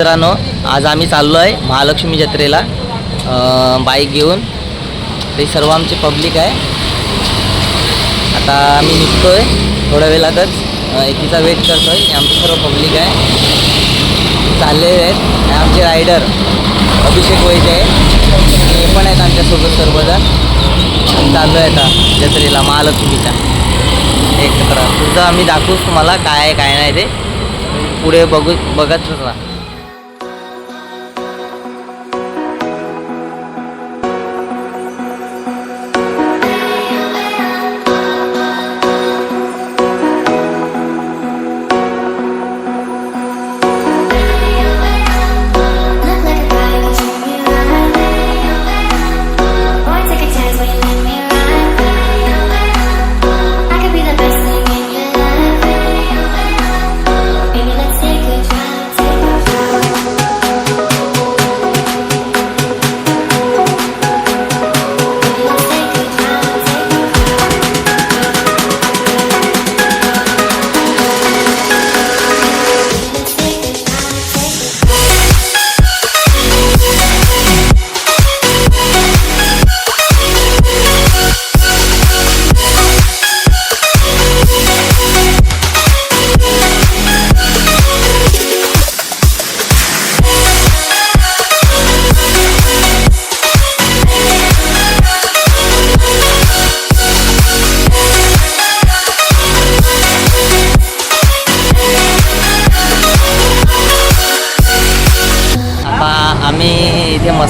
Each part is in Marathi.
मित्रांनो आज आम्ही चाललो आहे महालक्ष्मी जत्रेला. बाईक घेऊन. ते सर्व आमचे पब्लिक आहे. आता आम्ही निघतो आहे थोड्या वेळातच. एकीचा वेट करतो आहे आमचे सर्व पब्लिक आहे. चालले आहेत. आमचे रायडर अभिषेक वैद्य आहे हे पण आहेत आमच्यासोबत सर्वजण. चाललो आहे आता जत्रेला महालक्ष्मीच्या. एकत्र तुझं आम्ही दाखवूच तुम्हाला काय आहे काय नाही ते. पुढे बघू बघतच राहा.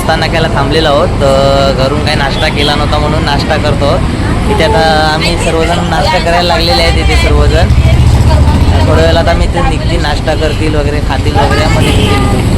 इथे नाक्याला थांबलेलो आहोत. तर घरून काही नाश्ता केला नव्हता म्हणून नाश्ता करतो. आहोत. इथे आता आम्ही सर्वजण नाश्ता करायला लागलेले आहेत इथे सर्वजण. थोड्या वेळात आम्ही इथे निघतील नाश्ता करतील वगैरे खातील वगैरे मग निघतील.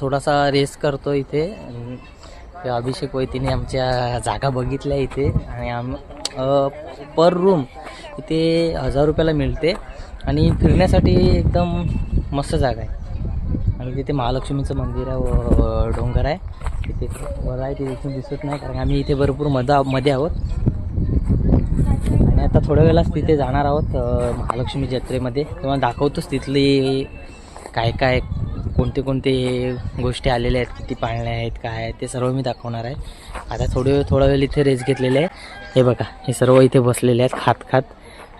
थोडासा रेस करतो इथे. अभिषेक वैतीने आमच्या जागा बघितल्या इथे. आणि आम पर रूम इथे हजार रुपयाला मिळते. आणि फिरण्यासाठी एकदम मस्त जागा आहे. आणि तिथे महालक्ष्मीचं मंदिर आहे व डोंगर आहे. तिथे वर आहे ते इथून दिसत नाही कारण आम्ही इथे भरपूर मधा मध्ये आहोत. आणि आता थोड्या वेळाच तिथे जाणार आहोत महालक्ष्मी जत्रेमध्ये. तेव्हा दाखवतोच तिथली काय काय कोणते कोणते गोष्टी आलेल्या आहेत किती पाळण्या आहेत काय आहेत ते सर्व मी दाखवणार आहे. आता थोडे वेळ थोडा वेळ इथे रेस घेतलेले आहे. हे बघा हे सर्व इथे बसलेले आहेत खात खात.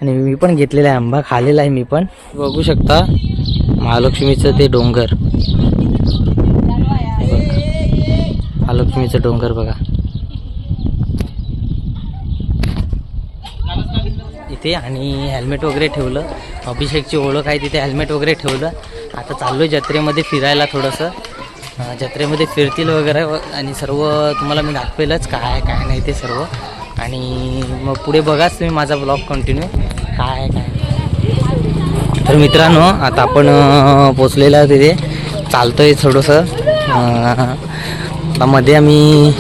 आणि मी पण घेतलेला आहे आंबा खालेला आहे मी पण. बघू शकता महालक्ष्मीचं ते डोंगर. बघा. महालक्ष्मीचं डोंगर बघा. इथे आणि हेल्मेट वगैरे ठेवलं. अभिषेकची ओळख आहे तिथे हेल्मेट वगैरे ठेवलं. आता चाललो आहे जत्रेमध्ये फिरायला थोडंसं. जत्रेमध्ये फिरतील वगैरे आणि सर्व तुम्हाला मी दाखवेलच काय आहे, काय नाही ते सर्व. आणि मग पुढे बघाच तुम्ही माझा ब्लॉग कंटिन्यू काय आहे, काय तर मित्रांनो आता आपण पोचलेला तिथे चालतो आहे थोडंसं. आता मध्ये आम्ही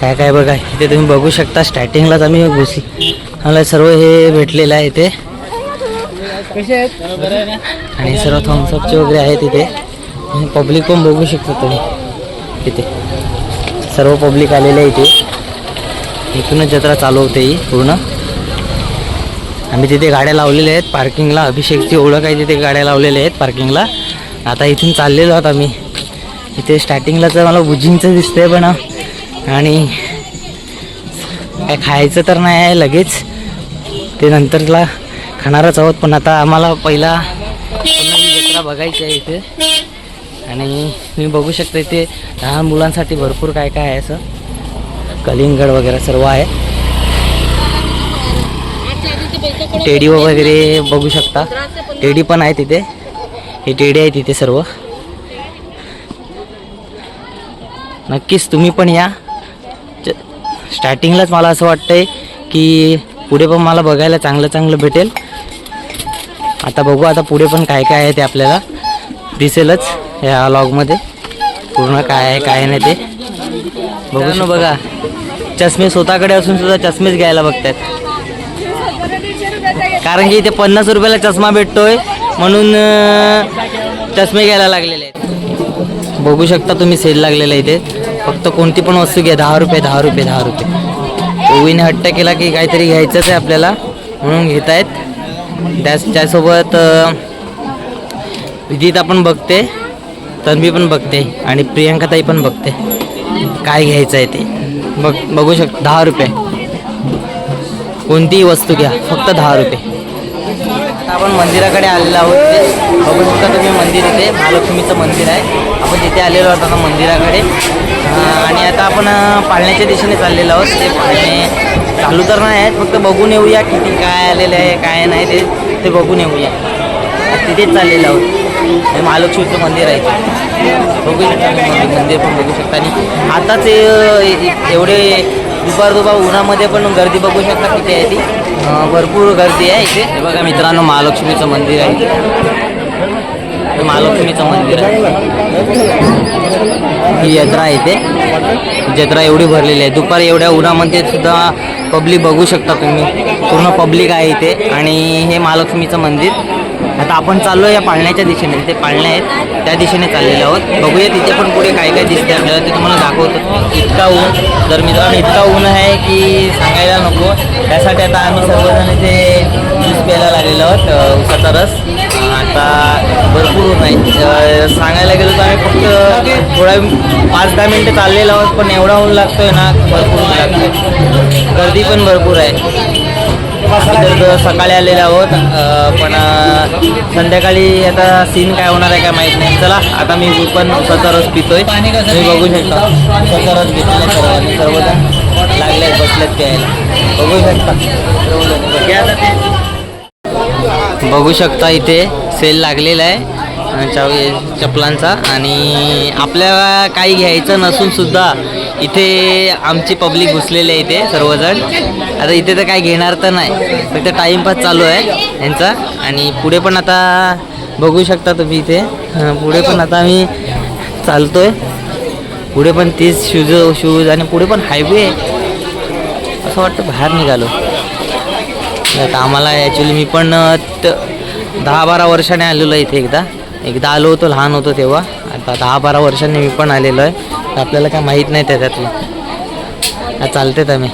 काय काय बघा. इथे तुम्ही बघू शकता स्टार्टिंगलाच आम्ही घुसली आम्हाला सर्व हे भेटलेलं आहे इथे. आणि सर्व थम्सअपचे वगैरे आहेत इथे. पब्लिक पण बघू शकता तुम्ही. तिथे सर्व पब्लिक आलेले आहे इथे. इथूनच जत्रा चालू होते ही पूर्ण. आम्ही तिथे गाड्या लावलेल्या आहेत. पार्किंगला अभिषेकची ओळख आहे तिथे गाड्या लावलेल्या आहेत पार्किंगला आता इथून चाललेलो आहोत आम्ही. इथे स्टार्टिंगला तर मला बुजिंगचं दिसतंय पण आणि काय खायचं तर नाही आहे लगेच. ते नंतरला खाणारच आहोत पण आता आम्हाला पहिला पुन्हा ही जत्रा बघायची आहे इथे. आणि तुम्ही बघू शकता इथे लहान मुलांसाठी भरपूर काय काय आहे असं. कलिंगड वगैरे सर्व आहे. टेडी वगैरे बघू शकता. टेडी पण आहे तिथे. हे टेडी आहे तिथे सर्व. नक्कीच तुम्ही पण या. च- स्टार्टिंगलाच मला असं वाटतंय की पुढे पण मला बघायला चांगलं चांगलं भेटेल. आता बघू आता पुढे पण काय काय आहे ते आपल्याला दिसेलच या लॉगमध्ये पूर्ण काय आहे काय नाही ते. बघू ना बघा. चष्मे स्वतःकडे असून सुद्धा चष्मेच घ्यायला बघतात कारण की इथे पन्नास रुपयाला चष्मा भेटतोय म्हणून चष्मे घ्यायला लागलेले आहेत. बघू शकता तुम्ही सेल लागलेला आहे इथे. फक्त कोणती पण वस्तू घ्या. दहा रुपये दहा रुपये दहा रुपये. ओवीने हट्ट केला की काहीतरी घ्यायचंच आहे आपल्याला म्हणून घेत आहेत त्याच त्यासोबत विदिता पण बघते तन्वी पण बघते आणि प्रियांकाताई पण बघते. काय घ्यायचं आहे ते? बघ बघू शक दहा रुपये. कोणतीही वस्तू घ्या फक्त दहा रुपये. आता आपण मंदिराकडे आलेलो आहोत ते. बघू शकता तुम्ही मंदिर इथे महालक्ष्मीचं मंदिर आहे. आपण तिथे आलेलो आहोत आता मंदिराकडे. आणि आता आपण पाळण्याच्या दिशेने चाललेलो आहोत. ते पाळणे चालू तर नाही आहेत फक्त बघून येऊया किती काय आलेलं आहे काय नाही ते ते बघून येऊया. तिथेच चाललेलं आहोत. हे महालक्ष्मीचं मंदिर आहे बघू शकता मंदिर पण बघू शकता. आणि आताच एवढे दुपार दुपार उन्हामध्ये पण गर्दी बघू शकता किती आहे ती. भरपूर गर्दी आहे इथे. बघा मित्रांनो महालक्ष्मीचं मंदिर आहे. हे महालक्ष्मीचं मंदिर आहे ही यात्रा आहे ते जत्रा एवढी भरलेली आहे. दुपारी एवढ्या उन्हामध्ये सुद्धा पब्लिक बघू शकता तुम्ही. पूर्ण पब्लिक आहे इथे. आणि हे महालक्ष्मीचं मंदिर. आता आपण चाललो या पाळण्याच्या दिशेने. तिथे पाळण्या आहेत. त्या दिशेने चाललेले आहोत. बघूया तिथे पण पुढे काय काय दिसते आपल्याला ते तुम्हाला दाखवतो. इतका ऊन. जर मित्रांनो इतका ऊन आहे की सांगायला नको. त्यासाठी आता आम्ही सर्वजण इथे ज्यूस प्यायला लागलेलो आहोत उसाचा रस. आता भरपूर ऊन आहे सांगायला गेलो तर आम्ही फक्त थोडा पाच दहा मिनटं चाललेलो आहोत पण एवढा ऊन लागतोय ना भरपूर ऊन लागतोय. गर्दी पण भरपूर आहे. तर सकाळी आलेलो आहोत पण संध्याकाळी आता सीन काय होणार आहे काय माहीत नाही. चला आता मी पण उसाचा रस पितोय. तुम्ही बघू शकता. उसाचा रस घेतलेला सर्वांनी सर्वजण लागले आहेत बसलेत प्यायला. बघू शकता. बघू शकता इथे सेल लागलेला आहे. चाव- चपलांचा. आणि आपल्याला काही घ्यायचं नसूनसुद्धा इथे आमची पब्लिक घुसलेली आहे इथे सर्वजण. आता इथे तर काही घेणार तर नाही. फक्त टाईमपास चालू आहे यांचा. आणि पुढे पण आता बघू शकता तुम्ही इथे. पुढे पण आता आम्ही चालतो आहे पुढे पण तीच शूज शूज आणि पुढे पण हायवे आहे असं वाटतं बाहेर निघालो. आता आम्हाला ॲक्च्युली मी पण दहा बारा वर्षाने आलेलो आहे इथे एकदा. एकदा आलो होतो लहान होतो तेव्हा. आता दहा बारा वर्षांनी मी पण आलेलो आहे. तर आपल्याला काय माहीत नाही त्याच्यातलं. चालतेत आम्ही.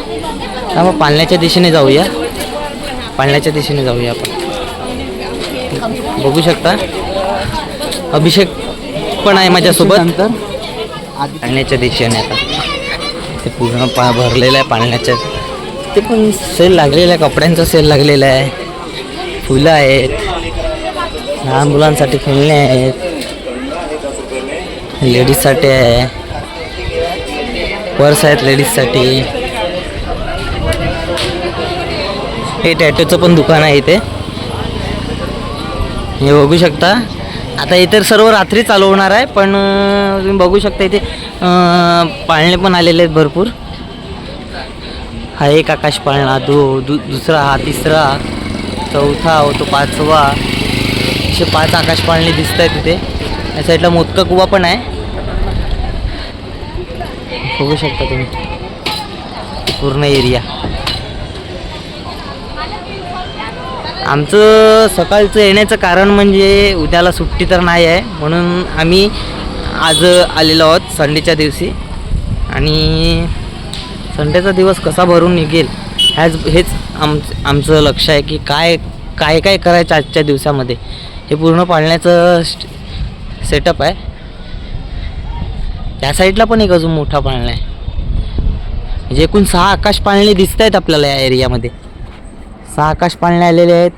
हा मग पालण्याच्या दिशेने जाऊया. पालण्याच्या दिशेने जाऊया आपण. बघू शकता. अभिषेक पण आहे माझ्यासोबत. पाळण्याच्या दिशेने आता. ते पूर्ण पा भरलेलं आहे पाळण्याच्या इथे पण सेल लागलेला आहे कपड्यांचा सेल लागलेला आहे. फुलं आहेत. लहान मुलांसाठी खेळणे आहेत. लेडीजसाठी आहे. पर्स आहेत लेडीजसाठी. हे टॅटूचं पण दुकान आहे इथे. हे बघू शकता. आता इतर सर्व रात्री चालू होणार आहे पण तुम्ही बघू शकता इथे पाळणे पण आलेले आहेत भरपूर. हा एक आकाश पाळणा दो दु दुसरा हा तिसरा चौथा हो, तो पाचवा. असे पाच आकाश पाळणे दिसत आहेत तिथे. या साईडला मोदका कुवा पण आहे. बघू शकता तुम्ही. पूर्ण एरिया. आमचं सकाळचं येण्याचं कारण म्हणजे उद्याला सुट्टी तर नाही आहे. म्हणून आम्ही आज आलेलो आहोत संडेच्या दिवशी. आणि संडेचा दिवस कसा भरून निघेल ह्याच हेच आम आमचं लक्ष आहे की काय काय काय करायचं आजच्या दिवसामध्ये. हे पूर्ण पाळण्याचं सेटअप आहे. त्या साईडला पण एक अजून मोठा पाळणा आहे. म्हणजे एकूण सहा आकाश पाळणे दिसत आहेत आपल्याला या एरियामध्ये. सहा आकाश पाळणे आलेले आहेत.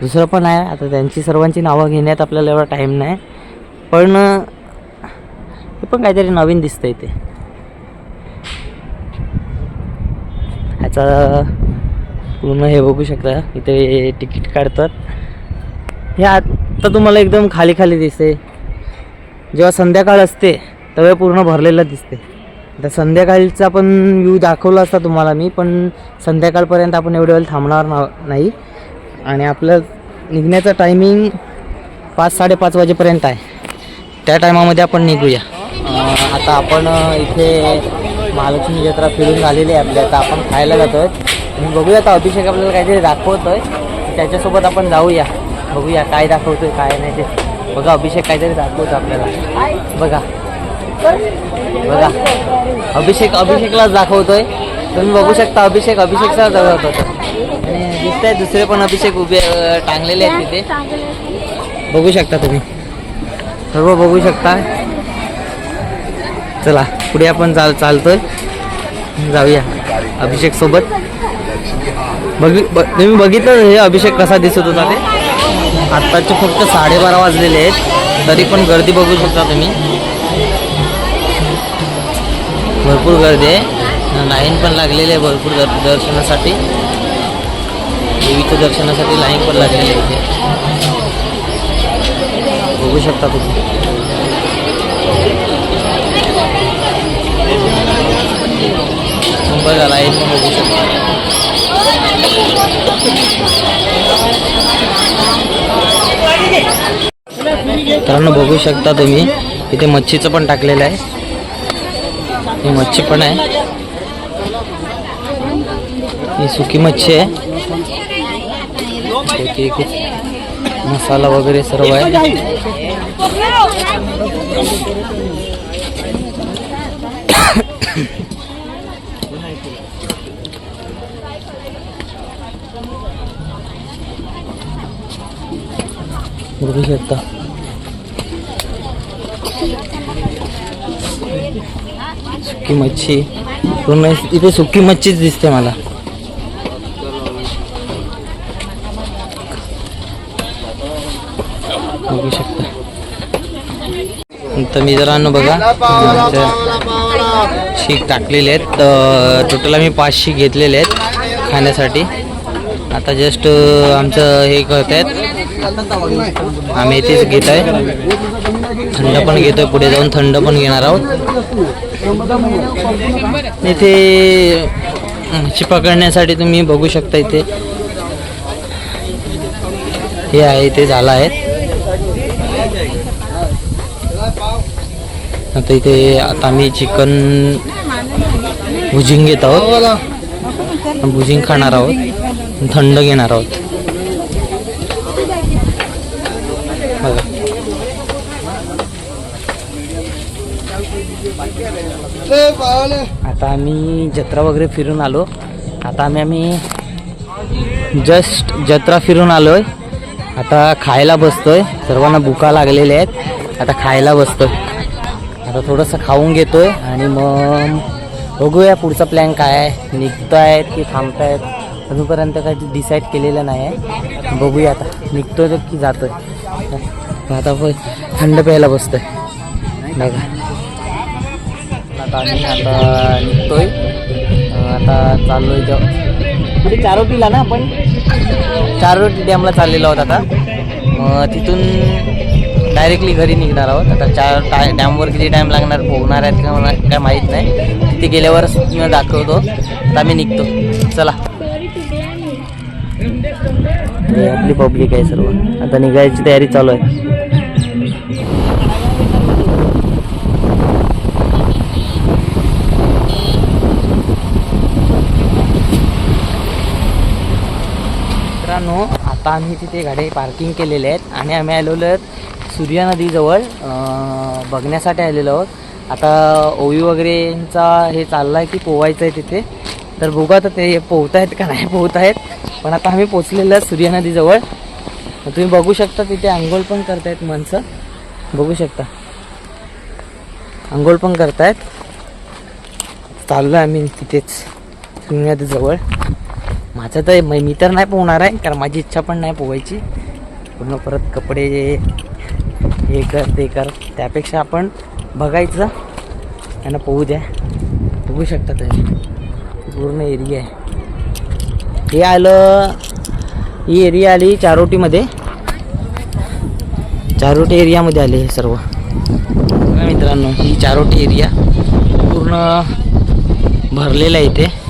दुसरं पण आहे. आता त्यांची सर्वांची नावं घेण्यात आपल्याला एवढा टाईम नाही. पण हे पण काहीतरी नवीन दिसतंय ते. ह्याचा पूर्ण हे बघू शकता इथे तिकीट काढतात. हे आत्ता तुम्हाला एकदम खाली खाली दिसते. जेव्हा संध्याकाळ असते तेव्हा पूर्ण भरलेलं दिसते. आता संध्याकाळचा पण व्ह्यू दाखवला असता तुम्हाला मी पण संध्याकाळपर्यंत आपण एवढ्या वेळ थांबणार ना- नाही. आणि आपलं निघण्याचं टायमिंग पाच साडेपाच वाजेपर्यंत आहे. त्या टायमामध्ये आपण निघूया. आता आपण इथे महालक्ष्मी जत्रा फिरून झालेली आहे आपल्या. आता आपण खायला जातो आहे बघूया आता अभिषेक आपल्याला काहीतरी दाखवतोय. त्याच्यासोबत आपण जाऊया. बघूया काय दाखवतोय काय नाही ते. बघा अभिषेक काहीतरी दाखवतो आपल्याला. बघा. बघा. अभिषेक अभिषेकलाच दाखवतोय. तुम्ही बघू शकता अभिषेक अभिषेकचा दाखवतो आणि दिसतंय दुसरे पण अभिषेक उभे टांगलेले आहेत तिथे. बघू शकता तुम्ही. सर्व बघू शकता. चला पुढे आपण चाल चालतोय. जाऊया अभिषेक सोबत. बघी ब तुम्ही बघितलं हे अभिषेक कसा दिसत होता ते? आत्ताचे फक्त साडेबारा वाजलेले आहेत. तरी पण गर्दी बघू शकता तुम्ही. भरपूर गर्दी आहे. लाईन पण लागलेली आहे भरपूर दर दर्शनासाठी. देवीच्या दर्शनासाठी लाईन पण लागलेली आहे इथे. बघू शकता तुम्ही. बघा लाईन पण बघू शकता. मित्रांनो बघू शकता तुम्ही इथे मच्छीचं पण टाकलेलं आहे. ही मच्छी पण आहे. ही सुकी मच्छी आहे. मसाला वगैरे सर्व आहे. बघू शकता. सुकी मच्छी. पूर्ण इथे सुकी मच्छीच दिसते मला. बघू शकता. तर मित्रांनो बघा इथं शीख टाकलेले आहेत. टोटल आम्ही पाच शीख घेतलेले आहेत खाण्यासाठी. आता जस्ट आमचं हे करत आहेत आम्ही इथेच घेत आहे. थंड पण घेतोय पुढे जाऊन थंड पण घेणार आहोत. इथे मच्छी पकडण्यासाठी तुम्ही बघू शकता इथे. हे आहे इथे झालं आहे. आता इथे आता आम्ही चिकन भुजिंग घेत आहोत. भुजिंग खाणार आहोत. थंड घेणार आहोत. आता आम्ही जत्रा वगैरे फिरून आलो. आता आम्ही आम्ही जस्ट जत्रा फिरून आलोय. आता खायला बसतोय. सर्वांना भुका लागलेल्या आहेत. आता खायला बसतोय. आता थोडंसं खाऊन घेतोय आणि मग बघूया पुढचा प्लॅन काय आहे. निघतायत की थांबतायत. अजूनपर्यंत काही डिसाईड केलेलं नाही आहे बघूया आता. निघतोय तर की जातोय. आता थंड प्यायला बसतोय. बघा. आता आम्ही आता निघतोय. आता चाललोय जेव्हा पुढे म्हणजे चारोटीला ना आपण? चारोटी डॅमला चाललेलो आहोत आता. मग तिथून डायरेक्टली घरी निघणार आहोत. आता चार टाय डॅमवर किती टाईम लागणार पोहणार आहेत का मला काय माहीत नाही. तिथे गेल्यावरच मी दाखवतो. आता आम्ही निघतो. चला. आपली पब्लिक आहे सर्व. आता निघायची तयारी चालू आहे. मित्रांनो आता आम्ही तिथे गाडी पार्किंग केलेले आहेत आणि आम्ही आलेलो आहेत सूर्या नदीजवळ बघण्यासाठी आलेलो आहोत. आता ओवी वगैरेचा हे चाललं आहे की पोवायचं आहे तिथे. तर बघू आता ते पोहत आहेत का नाही पोहत आहेत पण आता आम्ही पोचलेलो आहेत सूर्या नदीजवळ. तुम्ही बघू शकता तिथे आंघोळ पण करतायत माणसं. बघू शकता. आंघोळ पण करतायत. चाललो आहे आम्ही तिथेच सूर्या नदीजवळ. माझं तर मी तर नाही पोहणार आहे कारण माझी इच्छा पण नाही पोहायची. पूर्ण परत कपडे हे कर ते कर. त्यापेक्षा आपण बघायचं. त्यांना पोहू द्या. बघू शकता तुम्ही. पूर्ण एरिया आहे. हे आलं ही एरिया आली चारोटीमध्ये. चारोटी एरियामध्ये आले हे सर्व. मित्रांनो ही चारोटी एरिया पूर्ण भरलेलं आहे इथे.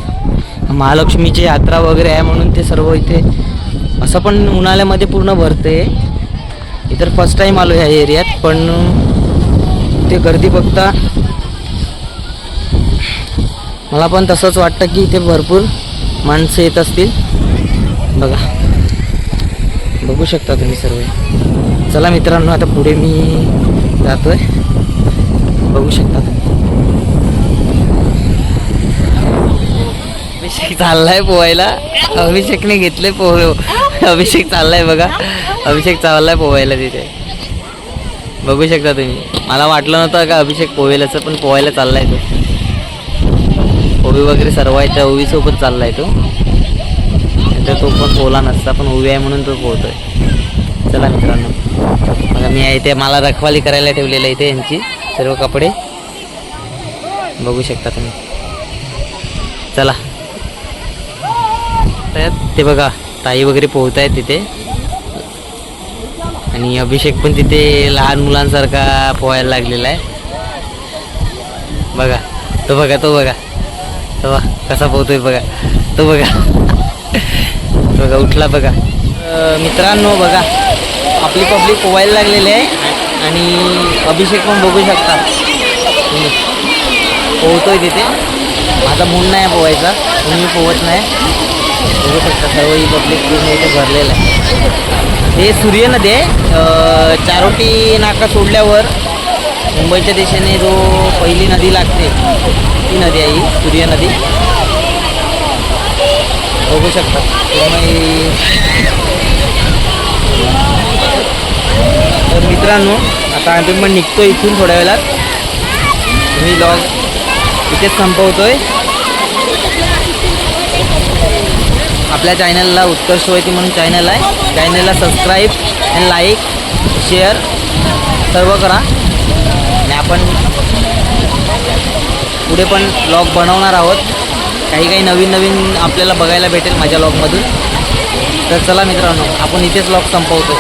महालक्ष्मीची यात्रा वगैरे आहे म्हणून ते सर्व इथे असं पण उन्हाळ्यामध्ये पूर्ण भरते. इतर फर्स्ट टाईम आलो ह्या एरियात पण ते गर्दी बघता मला पण तसंच वाटतं की इथे भरपूर माणसं येत असतील. बघा. बघू शकता तुम्ही सर्व. चला मित्रांनो आता पुढे मी जातोय. बघू शकता तुम्ही अभिषेक चाललाय पोहायला. अभिषेकने घेतले पोहे. अभिषेक चाललाय बघा. अभिषेक चाललाय पोहायला तिथे. बघू शकता तुम्ही. मला वाटलं नव्हतं का अभिषेक पोहेलाचं पण पोहायला चाललाय तो. ओवी वगैरे सर्व आहे त्या ओवीसोबत चाललाय तो. तर तो पण पोला नसता पण ओवी आहे म्हणून तो पोहतोय. चला मित्रांनो. आता मी इथे मला रखवाली करायला ठेवलेलं आहे इथे यांची सर्व कपडे. बघू शकता तुम्ही. चला. आहेत ते बघा ताई वगैरे पोहत आहेत तिथे. आणि अभिषेक पण तिथे लहान मुलांसारखा पोहायला लागलेला आहे. बघा तो बघा तो बघा. तो बघा कसा पोहतोय बघा. तो बघा. बघा उठला बघा. मित्रांनो बघा आपली पब्लिक पोहायला लागलेली आहे. आणि अभिषेक पण बघू शकता. म्हणजे पोहतोय तिथे. माझा मूड नाही पोहायचा. म्हणून मी पोहत नाही. बघू शकता सर्व ही पब्लिक पूर्ण इथे भरलेलं आहे. हे सूर्यनदी आहे. चारोटी नाका सोडल्यावर मुंबईच्या दिशेने जो पहिली नदी लागते ती नदी आहे ही सूर्यनदी. बघू शकता. तर मित्रांनो आता आम्ही पण निघतो इथून थोड्या वेळात. मी लॉग इथेच संपवतोय. आपल्या चॅनलला उत्कर्ष होती म्हणून चॅनल आहे. चॅनलला सबस्क्राईब आणि लाईक शेअर सर्व करा. आणि आपण पुढे पण ब्लॉग बनवणार आहोत. काही काही नवीन नवीन आपल्याला बघायला भेटेल माझ्या ब्लॉगमधून तर चला मित्रांनो आपण इथेच ब्लॉग संपवतो.